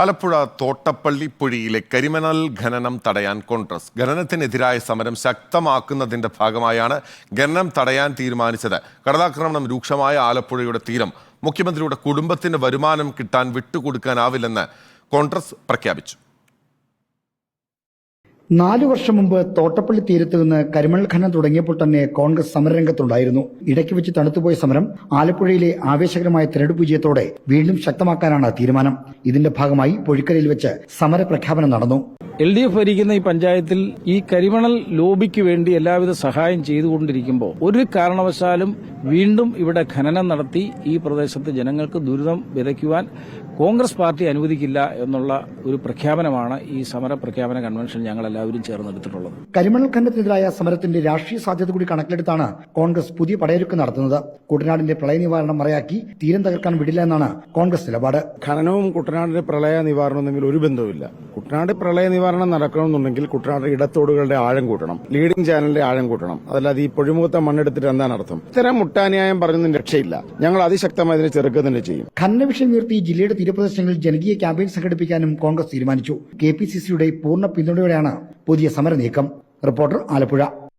ആലപ്പുഴ തോട്ടപ്പള്ളി പുഴയിലെ കരിമണൽ ഖനനം തടയാൻ കോൺഗ്രസ് ഖനനത്തിനെതിരായ സമരം ശക്തമാക്കുന്നതിന്റെ ഭാഗമായാണ് ഖനനം തടയാൻ തീരുമാനിച്ചത്. കടലാക്രമണം രൂക്ഷമായ ആലപ്പുഴയുടെ തീരം മുഖ്യമന്ത്രിയുടെ കുടുംബത്തിന് വരുമാനം കിട്ടാൻ വിട്ടുകൊടുക്കാനാവില്ലെന്ന് കോൺഗ്രസ് പ്രഖ്യാപിച്ചു. നാലു വർഷം മുമ്പ് തോട്ടപ്പള്ളി തീരത്ത് നിന്ന് കരിമണൽ ഖനനം തുടങ്ങിയപ്പോൾ തന്നെ കോൺഗ്രസ് സമരരംഗത്തുണ്ടായിരുന്നു. ഇടയ്ക്ക് വെച്ച് തണുത്തുപോയ സമരം ആലപ്പുഴയിലെ ആവേശകരമായ തെരഞ്ഞെടുപ്പ് വിജയത്തോടെ വീണ്ടും ശക്തമാക്കാനാണ് തീരുമാനം. ഇതിന്റെ ഭാഗമായി പൊഴിക്കരയിൽ വെച്ച് സമര പ്രഖ്യാപനം നടന്നു. എൽ ഡി എഫ് ഭരിക്കുന്ന ഈ പഞ്ചായത്തിൽ ഈ കരിമണൽ ലോബിക്ക് വേണ്ടി എല്ലാവിധ സഹായം ചെയ്തുകൊണ്ടിരിക്കുമ്പോൾ ഒരു കാരണവശാലും വീണ്ടും ഇവിടെ ഖനനം നടത്തി ഈ പ്രദേശത്ത് ജനങ്ങൾക്ക് ദുരിതം വിതയ്ക്കുവാൻ കോൺഗ്രസ് പാർട്ടി അനുവദിക്കില്ല എന്നുള്ള ഒരു പ്രഖ്യാപനമാണ് ഈ സമര പ്രഖ്യാപന കൺവെൻഷൻ ഞങ്ങൾ എല്ലാവരും ചേർന്നെടുത്തിട്ടുള്ളത്. കരിമണൽ ഖനനത്തിനെതിരായ സമരത്തിന്റെ രാഷ്ട്രീയ സാധ്യത കൂടി കണക്കിലെടുത്താണ് കോൺഗ്രസ് പുതിയ പടയൊരുക്കം നടത്തുന്നത്. കുട്ടനാടിന്റെ പ്രളയ നിവാരണം മറയാക്കി തീരം തകർക്കാൻ വിടില്ല എന്നാണ് കോൺഗ്രസ് നിലപാട്. ഖനനവും കുട്ടനാടിന്റെ പ്രളയ നിവാരണവും തമ്മിൽ ഒരു ബന്ധവുമില്ല. കുട്ടനാട് പ്രളയ നിവാരണം നടക്കണമെന്നുണ്ടെങ്കിൽ കുട്ടനാട് ഇടത്തോടുകളുടെ ആഴം കൂട്ടണം ലീഡിംഗ് ചാനലിന്റെ ആഴം കൂട്ടണം. അതല്ലാതെ ഈ പൊഴിമുഖത്തെ മണ്ണെടുത്തിട്ട് എന്താണ് അർത്ഥം? ഇത്തരം മുട്ടാന്യായം പറഞ്ഞൊന്നും രക്ഷയില്ല. ഞങ്ങൾ അതിശക്തമായി ഇതിനെ ചെറുക്കുക തന്നെ ചെയ്യും. ഖനന ഉയർത്തി ജില്ലയുടെ തീരപ്രദേശങ്ങളിൽ ജനകീയ ക്യാമ്പയിൻ സംഘടിപ്പിക്കാനും കോൺഗ്രസ് തീരുമാനിച്ചു. കെ പി സി സിയുടെ പൂർണ പിന്തുണയോടെയാണ് പുതിയ സമര നീക്കം റിപ്പോർട്ടർ ആലപ്പുഴ.